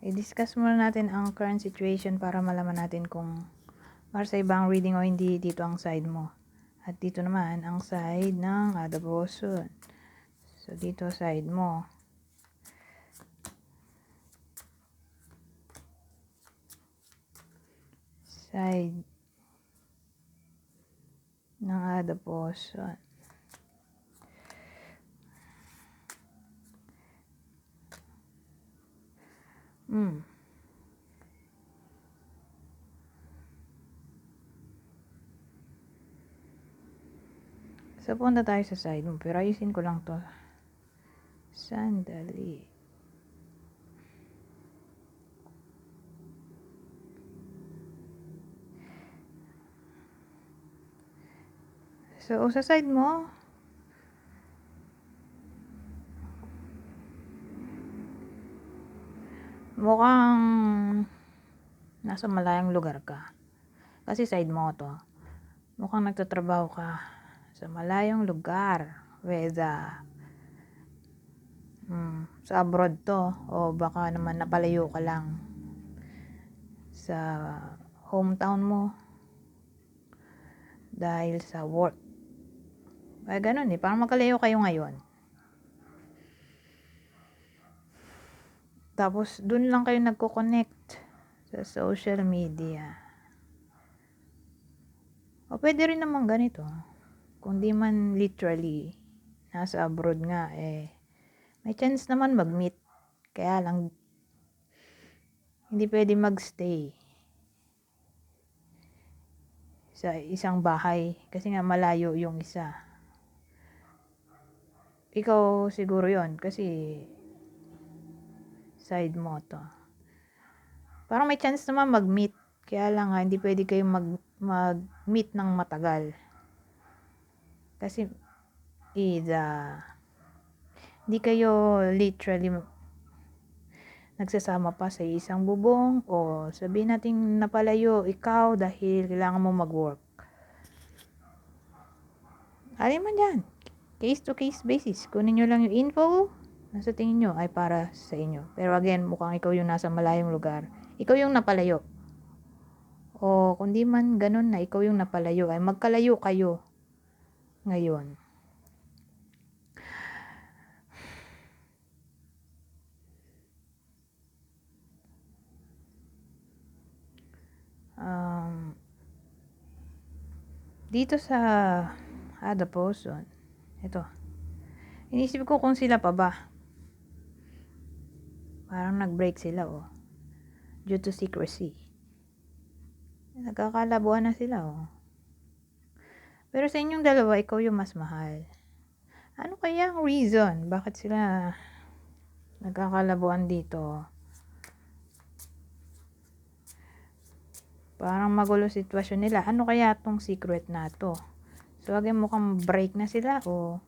i-discuss muna natin ang current situation para malaman natin kung Marsa iba ang reading o hindi dito ang side mo. At dito naman ang side ng Adabosun. So dito side mo. Side ng Adabosun. Hmm. So, punta tayo sa side mo. Pero ayusin ko lang to. Sandali. So, sa side mo, mukhang nasa malayang lugar ka. Kasi side mo to. Mukhang nagtatrabaho ka sa malayong lugar. Whether hmm, sa abroad to o baka naman napalayo ka lang sa hometown mo dahil sa work. Ay, ganun eh. Parang magkalayo kayo ngayon. Tapos, dun lang kayo nagko-connect sa social media. O pwede rin naman ganito. Kung di man literally nasa abroad nga, eh, may chance naman mag-meet. Kaya lang, hindi pwede magstay sa isang bahay kasi nga malayo yung isa. Ikaw siguro yon kasi side mo to. Parang may chance naman mag-meet. Kaya lang nga, hindi pwede kayo mag, mag-meet ng matagal. Kasi, either, hindi kayo literally nagsasama pa sa isang bubong o sabihin natin napalayo ikaw dahil kailangan mo mag-work. Alin man yan. Case to case basis. Kunin nyo lang yung info na sa tingin nyo ay para sa inyo. Pero again, mukhang ikaw yung nasa malayong lugar. Ikaw yung napalayo. O kung di man ganun na ikaw yung napalayo, ay magkalayo kayo ngayon. Um, dito sa Ada Poson, ito, inisip ko kung sila pa ba. Parang nag-break sila, oh. Due to secrecy. Nagkakalabuan na sila, oh. Pero sa inyong dalawa, ikaw yung mas mahal. Ano kaya ang reason? Bakit sila nagkakalabuan dito? Parang magulo sitwasyon nila. Ano kaya tong secret na to? So, again, mukhang break na sila o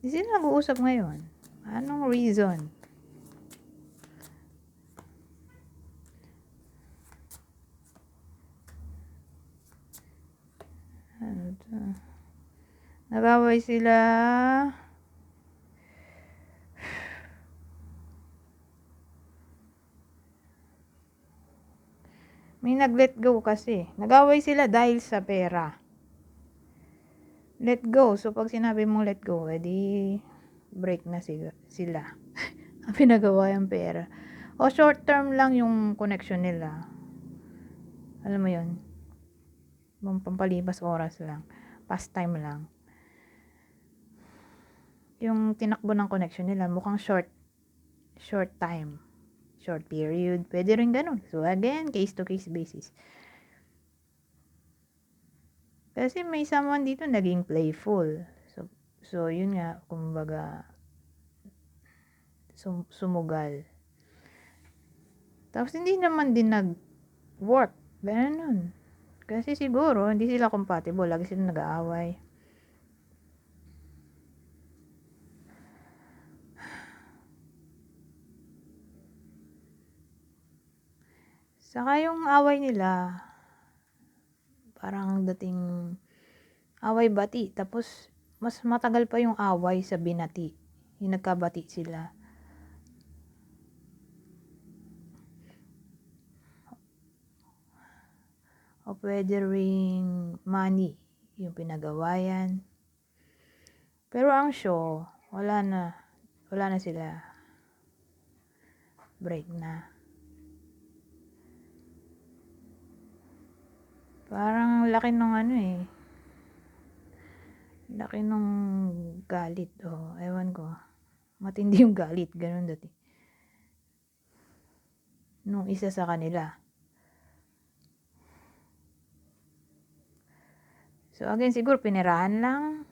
hindi sila nag-uusap ngayon. Anong reason? To? Nag-away sila. May nag-let go kasi. Nag-away sila dahil sa pera. Let go. So, pag sinabi mong let go, edi break na sila. Ang pinagawa yung pera. O short term lang yung connection nila. Alam mo yun? Pampalipas oras lang. Pastime lang. Yung tinakbo ng connection nila, mukhang short short time short period. Pwede rin ganun. So, again, case-to-case basis. Kasi may someone dito naging playful. So, so yun nga, kumbaga, sum sumugal. Tapos, hindi naman din nag-work. Ganun. Kasi siguro, hindi sila compatible. Lagi sila nag-aaway. Saka yung away nila, parang dating away bati. Tapos, mas matagal pa yung away sa binati. Yung nagkabati sila. O pwede ring money, yung pinagawayan. Pero ang show, wala na. Wala na sila. Break na. Parang laki nung ano eh. Laki nung galit. O, oh, ewan ko. Matindi yung galit. Ganun dati. Nung isa sa kanila. So, again, siguro pinirahan lang.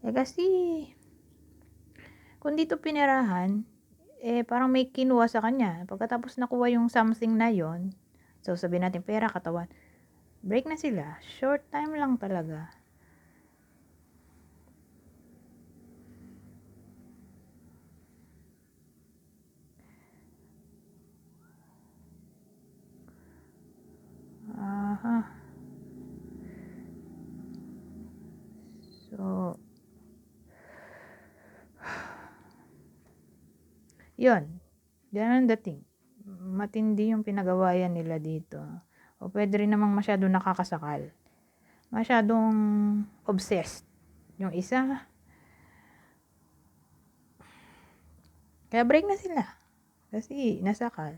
Eh, kasi, kung dito pinirahan, eh, parang may kinuha sa kanya. Pagkatapos nakuha yung something na yon so, sabihin natin, pera, katawan, break na sila. Short time lang talaga. Aha. So, yun. Ganun ang dating. Matindi yung pinagawayan nila dito. O pwede rin namang masyado nakakasakal. Masyadong obsessed. Yung isa. Kaya break na sila. Kasi nasakal.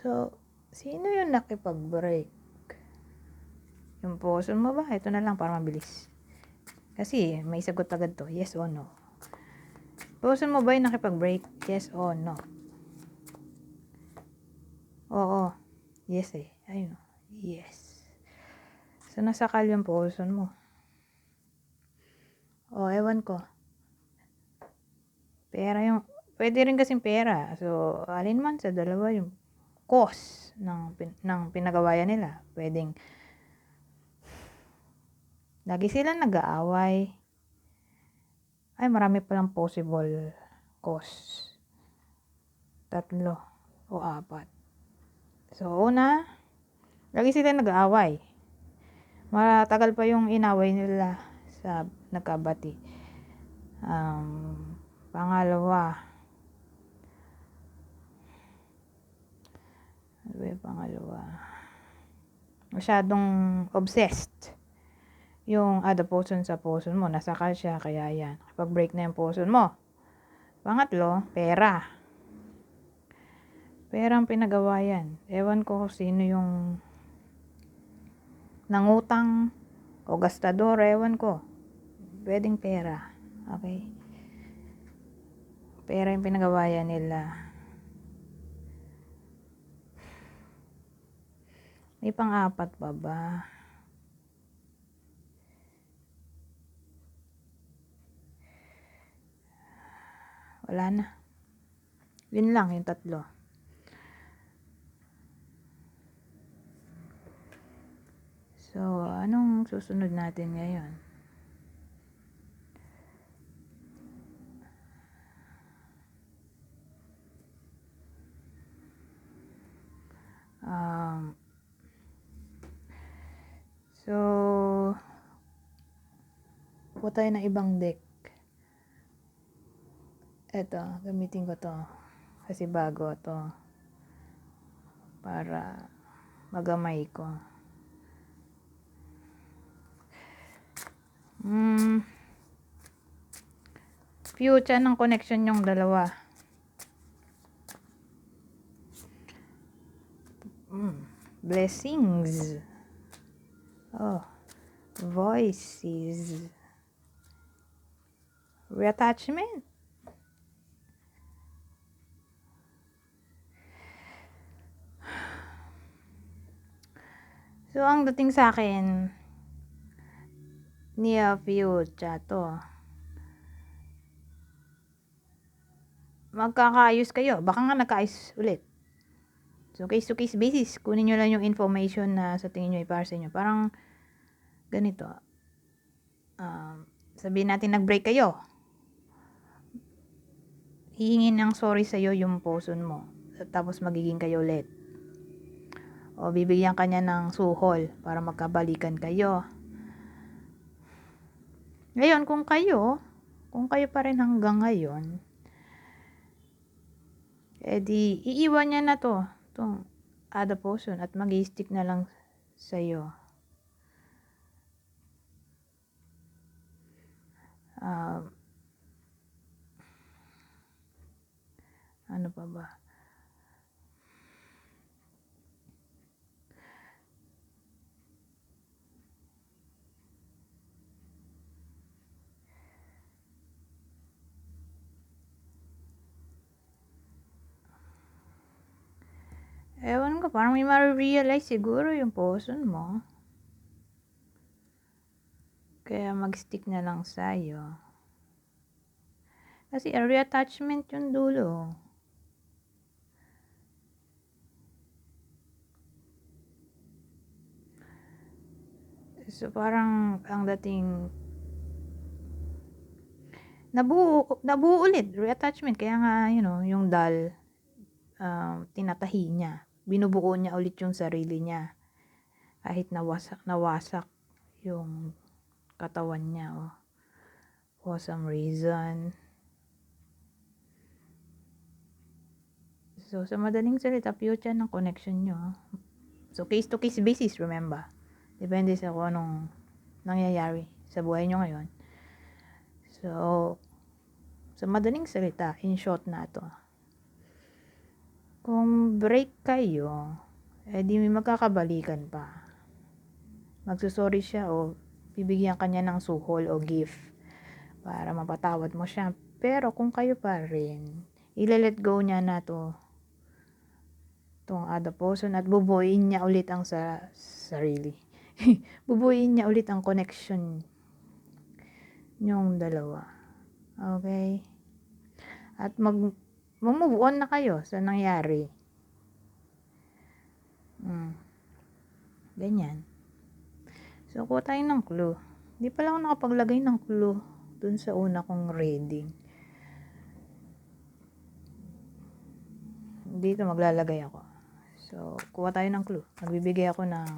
So, sino yung nakipag-break? Yung puso mo ba? Ito na lang para mabilis. Kasi may sagot agad to. Yes or no. Puso mo ba yung nakipag-break? Yes or no. Oo. Yes eh. Ayun. Yes. So, nasakal yung puso mo. O, ewan ko. Pera yung, pwede rin kasing pera. So, alin man sa dalawa yung cause ng, pin, ng pinagawayan nila. Pwedeng, lagi sila nag-aaway. Ay, marami palang possible cause. Tatlo o apat. So, una, lagi sila nag-aaway. Matagal pa yung inaway nila sa nagkabati. Um, pangalawa, ano pangalawa? Masyadong obsessed yung ada poson sa poson mo. Nasakal siya, kaya yan. Kapag break na yung poson mo. Pangatlo, pera. Pera ang pinagawa yan. Ewan ko sino yung nangutang o gastador, ewan ko. Pwedeng pera. Okay? Pera yung pinagawa yan nila. May pang-apat pa ba? Wala na. Yun lang, yung tatlo. So, anong susunod natin ngayon? Um, so, kuha tayo ng ibang deck. Eto, gamitin ko to. Kasi bago to. Para magamay ko. Mm, future ng connection yung dalawa. Mm, blessings. Oh, voices. Reattachment. So, ang dating sa akin, near future to. Magkakaayos kayo. Baka nga nagkaayos ulit. So, case to case basis, kunin nyo lang yung information na sa tingin nyo ipara sa inyo. Parang, ganito. Um, sabihin natin nag-break kayo. Hihingin ng sorry sa'yo yung person mo. Tapos magiging kayo ulit o bibigyan kanya ng suhol para magkabalikan kayo. Ngayon, kung kayo, kung kayo pa rin hanggang ngayon, edi iiwan niya na to. to adaptation at mag stick na lang sa'yo. Um, ano pa ba? Ewan ko, parang may ma-realize siguro yung person mo. Kaya mag-stick na lang sa'yo. Kasi a reattachment yung dulo. So parang ang dating nabuo, nabuo ulit, reattachment. Kaya nga, you know, yung doll, um, tinatahi niya. Binubuo niya ulit yung sarili niya. Kahit nawasak, nawasak yung katawan niya. Oh. For some reason. So, sa madaling salita, yan ang connection nyo. So, case-to-case basis, remember. Depende sa kung anong nangyayari sa buhay nyo ngayon. So, sa madaling salita, in short na to. Kung break kayo, eh di magkakabalikan pa. Magsusorry siya o bibigyan kanya ng suhol o gift para mapatawad mo siya. Pero kung kayo pa rin, ile-let go niya na to tong other person at bubuuin niya ulit ang sa sarili. bubuuin niya ulit ang connection nyong dalawa. Okay? At mag move on na kayo sa nangyari. Hmm. Ganyan. So, kuha tayo ng clue. Hindi pala ako nakapaglagay ng clue dun sa una kong reading. Dito maglalagay ako. So, kuha tayo ng clue. Magbibigay ako ng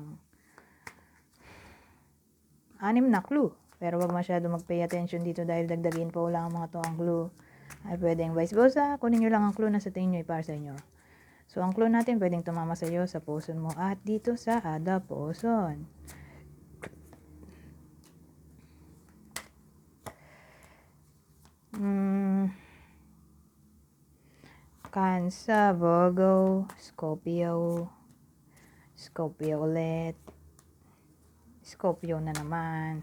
anim na clue. Pero wag masyado mag-pay attention dito dahil dagdagin pa wala ang mga to ang clue. Ay pwedeng vice versa. Kunin nyo lang ang clue na sa tingin nyo para sa inyo. So, ang clue natin pwedeng tumama sa iyo, sa puson mo, at dito sa ada puson. Hmm. Cancer, Virgo, Scorpio, Scorpio ulit, Scorpio na naman,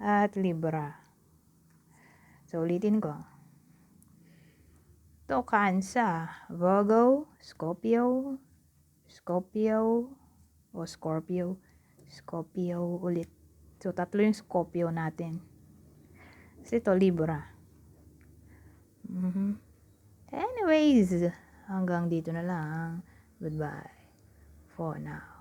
at Libra. So, ulitin ko. To Cancer, Virgo, Scorpio, Scorpio, o Scorpio, Scorpio ulit. So, tatlo yung Scorpio natin. Kasi ito, Libra. Mm-hmm. Anyways, hanggang dito na lang. Goodbye for now.